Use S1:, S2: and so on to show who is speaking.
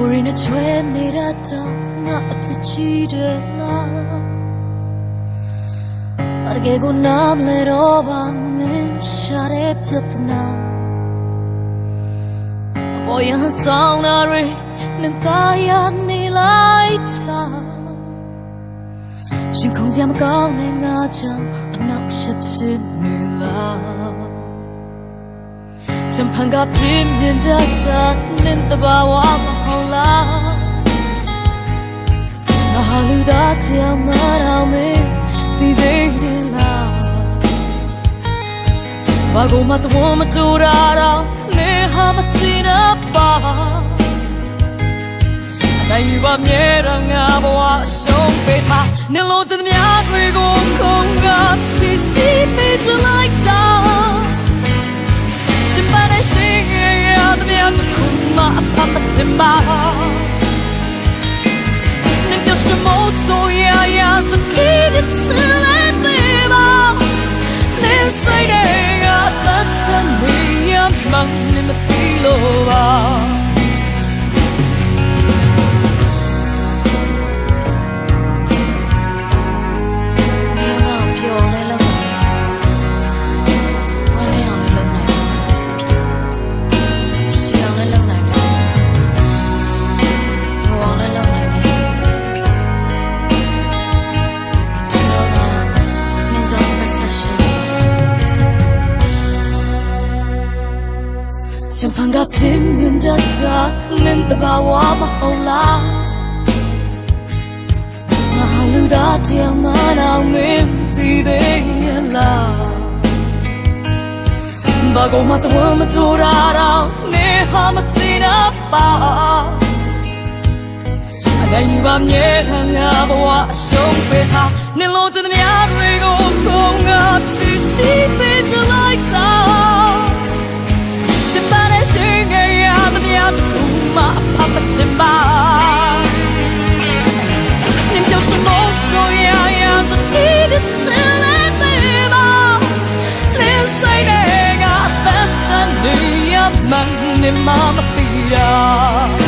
S1: မိုးရင်းနဲ့ချွဲနေတာတော့ငါအဖြစ်ချီတယ်လားအရကေကိုနာမလဲတော့ပါမင်းရှာတဲ့ပြဿနာအပေါ်ရန်ဆောင်လာရင်းနဲ့သားရနေလိုက်တာရှင်ခုံစရာမကောင်းနဲ့ငါကြောင့်အနောက်ရှက်ဖြစ်နေလားချမ်ပန်ကပြင်းပြတတ်တဲ့တဘာဝမှာ ဘာကိုမှသဘောမတူတာတော့နေဟာမချင်တော့ပါနိုင်ယူပါမြဲတော့ငါဘဝအရှုံးပေးထားနေလို့တည်းများတွေကိုခုံကဖြစ်စီပေးချင်လိုက်တာရှင်ပါနေရှင်ရတဲ့များတစ်ခုမှအဖမတင်ပါနေတဲ့ရှမောဆိုရရစကိတဲ့ချင်တဲ့ပါ
S2: Say that chẳng phang gặp tim nhưng đã ta nên ta
S1: bao hoa mà hồng la mà hà lưu đã chia mà nào nghe gì đến nghe là bà gồm mà tôi mà thu ra đâu nghe hà mà chỉ đã bà anh như bao nhé hàng nhà bà hoa sống bê tha nên lô chân nhà rồi gồm không ngập chỉ xin bê တခုမှအပတမနင်ကြောင့်စမောဆိုရရစတိဒစ်ဆယ်လက်သေးပါနင်ဆိုင်တဲ့ကသက်ဆန်နေရမှန်နေမှမတည်တာ